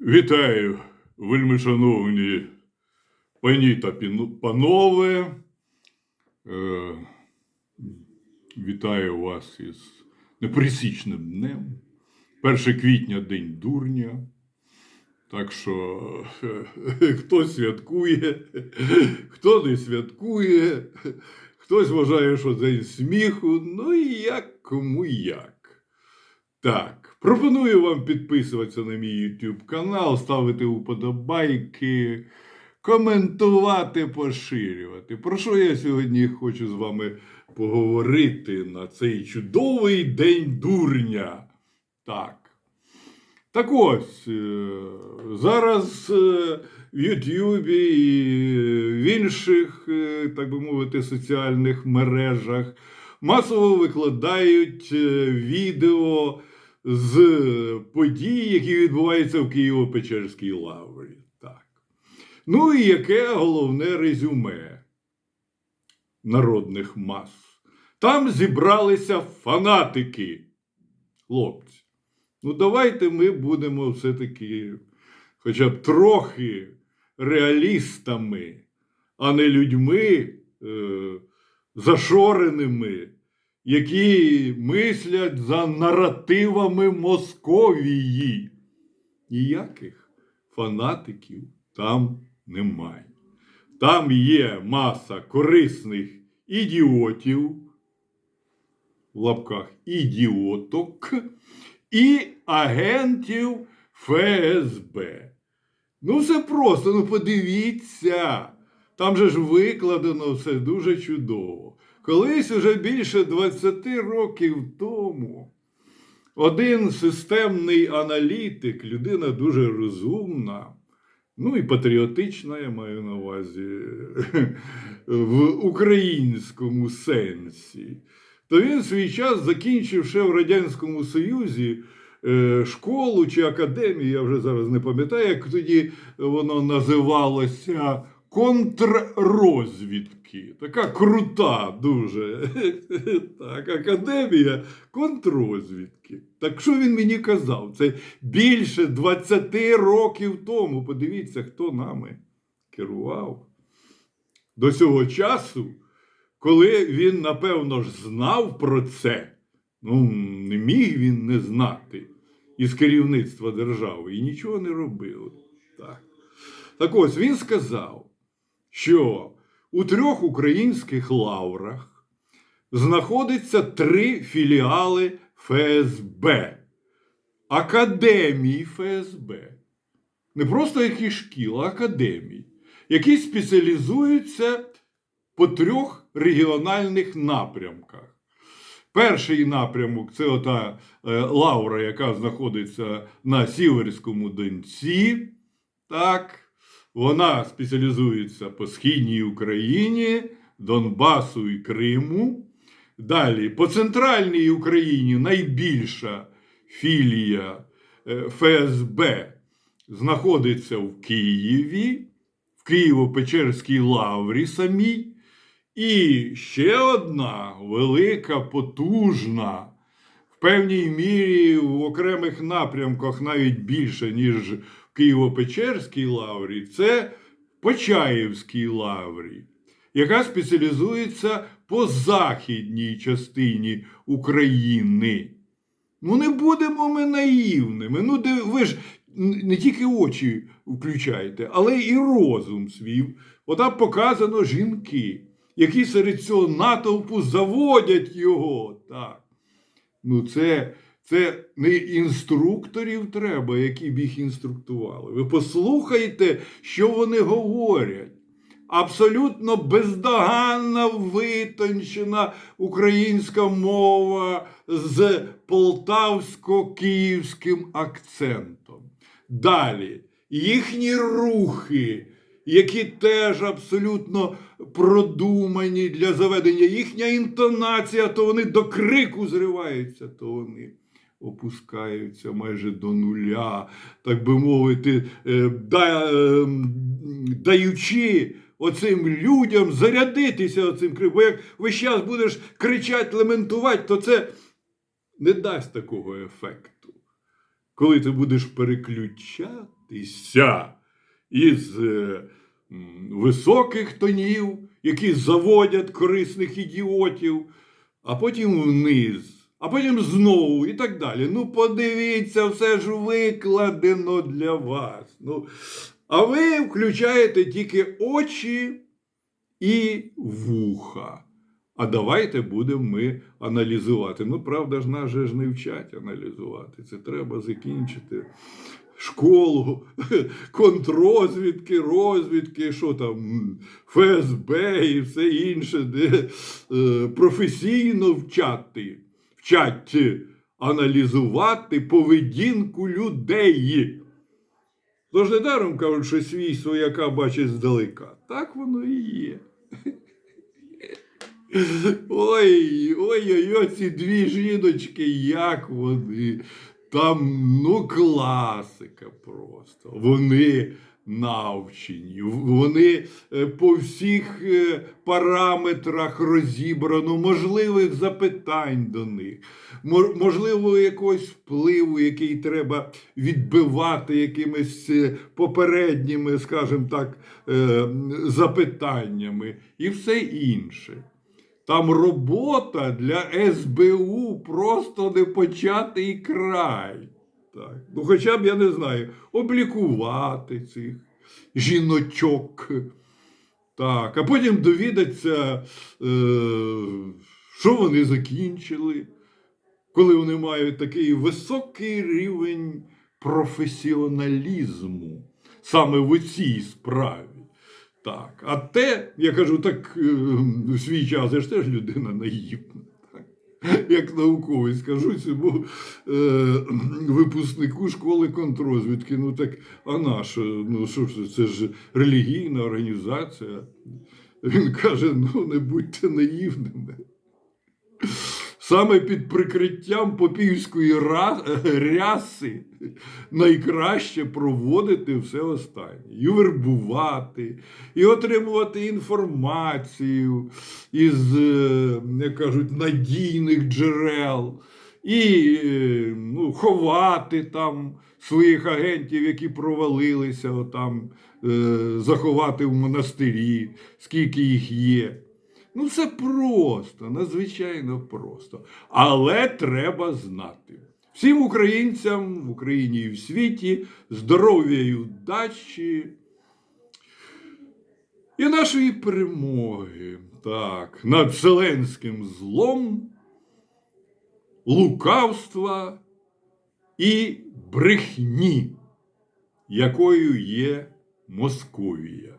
Вітаю, вельми шановні пані та панове. Е, вітаю вас із неприсічним днем. 1 квітня День дурня. Так що е, хто святкує, хто не святкує, хтось вважає, що день сміху, ну і як кому як. Так, пропоную вам підписуватися на мій YouTube канал, ставити уподобайки, коментувати, поширювати. Про що я сьогодні хочу з вами поговорити на цей чудовий день дурня. Так. Так ось, е, зараз е, в Ютубі і в інших, е, так би мовити, соціальних мережах масово викладають е, відео з подій, які відбуваються в Києво-Печерській лаврі. Так. Ну і яке головне резюме народних мас? Там зібралися фанатики, хлопці. Ну, давайте ми будемо все-таки хоча б трохи реалістами, а не людьми е, зашореними, які мислять за наративами Московії. Ніяких фанатиків там немає. Там є маса корисних ідіотів, в лапках ідіоток і агентів ФСБ. Ну, все просто, ну подивіться. Там же ж викладено все дуже чудово. Колись уже більше 20 років тому один системний аналітик, людина дуже розумна, ну і патріотична, я маю на увазі, в українському сенсі, то він свій час закінчив ще в Радянському Союзі е, школу чи академію, я вже зараз не пам'ятаю, як тоді воно називалося контррозвідки. Така крута дуже так, академія контррозвідки. Так що він мені казав? Це більше 20 років тому. Подивіться, хто нами керував. До цього часу, коли він, напевно ж, знав про це, ну, не міг він не знати із керівництва держави і нічого не робили. Так. Так ось він сказав, що у трьох українських лаврах знаходиться три філіали ФСБ, Академії ФСБ. Не просто якісь шкіл, а академії, які спеціалізуються по трьох регіональних напрямках. Перший напрямок це ота е, лавра, яка знаходиться на Сіверському Донці. Так, вона спеціалізується по Східній Україні, Донбасу і Криму. Далі, по центральній Україні найбільша філія е, ФСБ знаходиться в Києві, в Києво-Печерській лаврі самій. І ще одна велика, потужна, в певній мірі в окремих напрямках навіть більше, ніж Києво-Печерській лаврі, це Почаївській лаврі, яка спеціалізується по західній частині України. Ну, не будемо ми наївними. Ну, ви ж не тільки очі включайте, але і розум свій. Отам показано жінки, які серед цього натовпу заводять його. Так. Ну, це, це не інструкторів треба, які б їх інструктували. Ви послухайте, що вони говорять. Абсолютно бездоганна витончена українська мова з полтавсько-київським акцентом. Далі їхні рухи, які теж абсолютно продумані для заведення, їхня інтонація, то вони до крику зриваються, то вони опускаються майже до нуля, так би мовити, е, да, е, даючи оцим людям зарядитися оцим криком. Бо як весь час будеш кричати, лементувати, то це не дасть такого ефекту. Коли ти будеш переключати піднятися із е, високих тонів, які заводять корисних ідіотів, а потім вниз, а потім знову і так далі. Ну, подивіться, все ж викладено для вас. Ну, а ви включаєте тільки очі і вуха. А давайте будемо ми аналізувати. Ну, правда ж, нас же ж не вчать аналізувати. Це треба закінчити школу, контррозвідки, розвідки, що там, ФСБ і все інше, де е, професійно вчати, вчать аналізувати поведінку людей. Тож недаром кажуть, що свій свояка бачить здалека. Так воно і є. Ой, ой, ой, ой, ці дві жіночки, як вони. Там, ну, класика просто. Вони навчені, вони е, по всіх е, параметрах розібрано, можливих запитань до них, можливо, якогось впливу, який треба відбивати якимись е, попередніми, скажімо так, запитаннями і все інше. Там робота для СБУ просто не початий край. Так. Ну, хоча б я не знаю, облікувати цих жіночок. Так, а потім довідаться, е, що вони закінчили, коли вони мають такий високий рівень професіоналізму саме в цій справі. Так, а те, я кажу, так е, в свій час я ж теж людина наївна. Як науковець скажу цьому е, випускнику школи контрозвідки. Ну так, а наша? Ну що ж, це ж релігійна організація. Він каже: ну не будьте наївними. Саме під прикриттям попівської ряси найкраще проводити все останнє. І вербувати, і отримувати інформацію із, е, як кажуть, надійних джерел, і е, ну, ховати там своїх агентів, які провалилися, отам, е, заховати в монастирі, скільки їх є. Ну, все просто, надзвичайно просто. Але треба знати. Всім українцям в Україні і в світі здоров'я і удачі і нашої перемоги так, над вселенським злом, лукавства і брехні, якою є Московія.